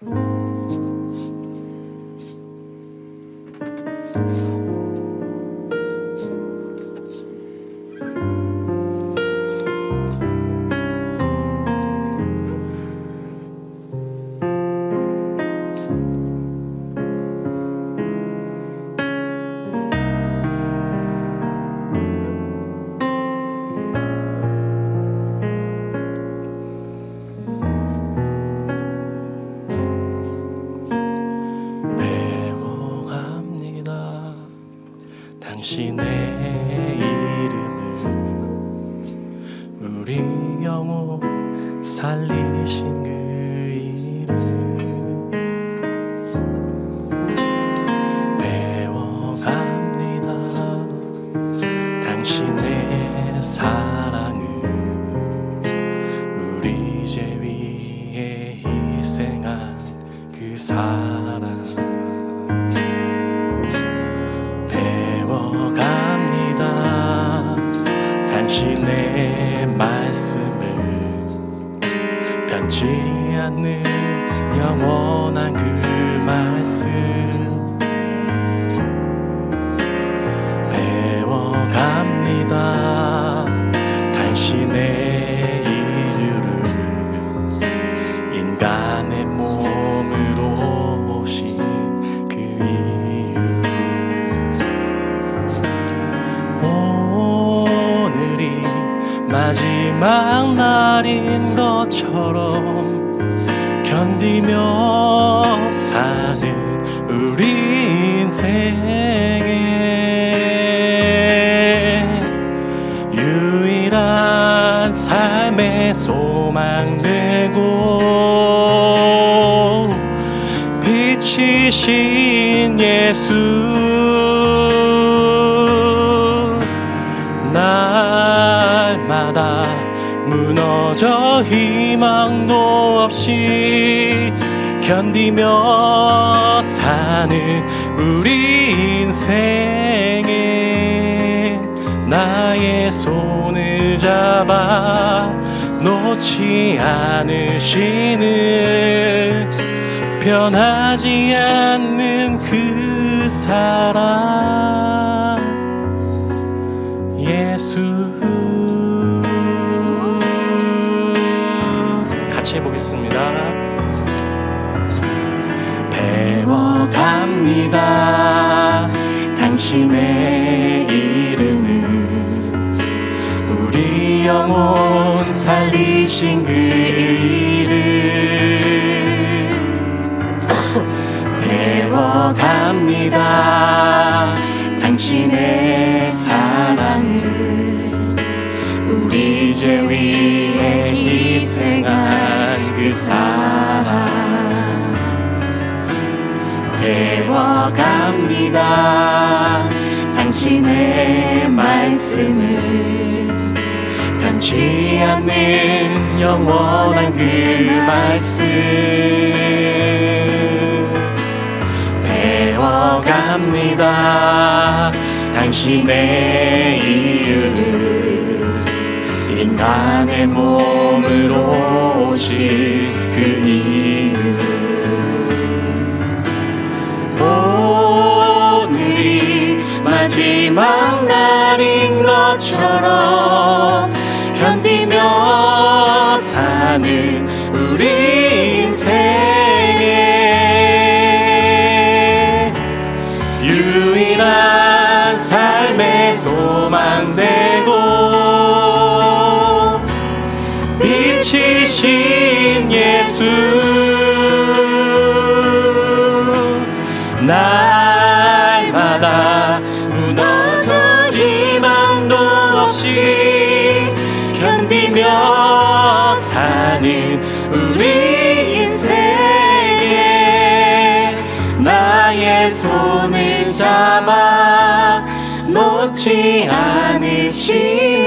배워 당신의 이름을 우리 영혼 살리신 그 이름. 배워갑니다. 당신의 사랑을 우리 죄 위에 희생한 그 사랑 당신의 말씀을 변치 않는 영원한 그 마지막 날인 것처럼 견디며 사는 우리 인생에 유일한 삶의 소망되고 빛이신 예수 무너져 희망도 없이 견디며 사는 우리 인생에 나의 손을 잡아 놓지 않으시는 변하지 않는 그 사랑. 예수 같이 해보겠습니다. 배워갑니다. 당신의 이름을 우리 영혼 살리신 그 이름. 배워갑니다. 당신의 사랑을 우리 죄 위에 희생한 그 사랑. 배워갑니다. 당신의 말씀을. 변치 않는 영원한 그 말씀. 배워갑니다. 당신의 인간의 몸으로 오신 그 이유. 오늘이 마지막 날인 것처럼 견디며 사는 우리 인생에 유일한 삶의 소망 되 빛이신 예수. 날마다 무너져 희망도 없이 견디며 사는 우리 인생에 나의 손을 잡아 놓지 않으시는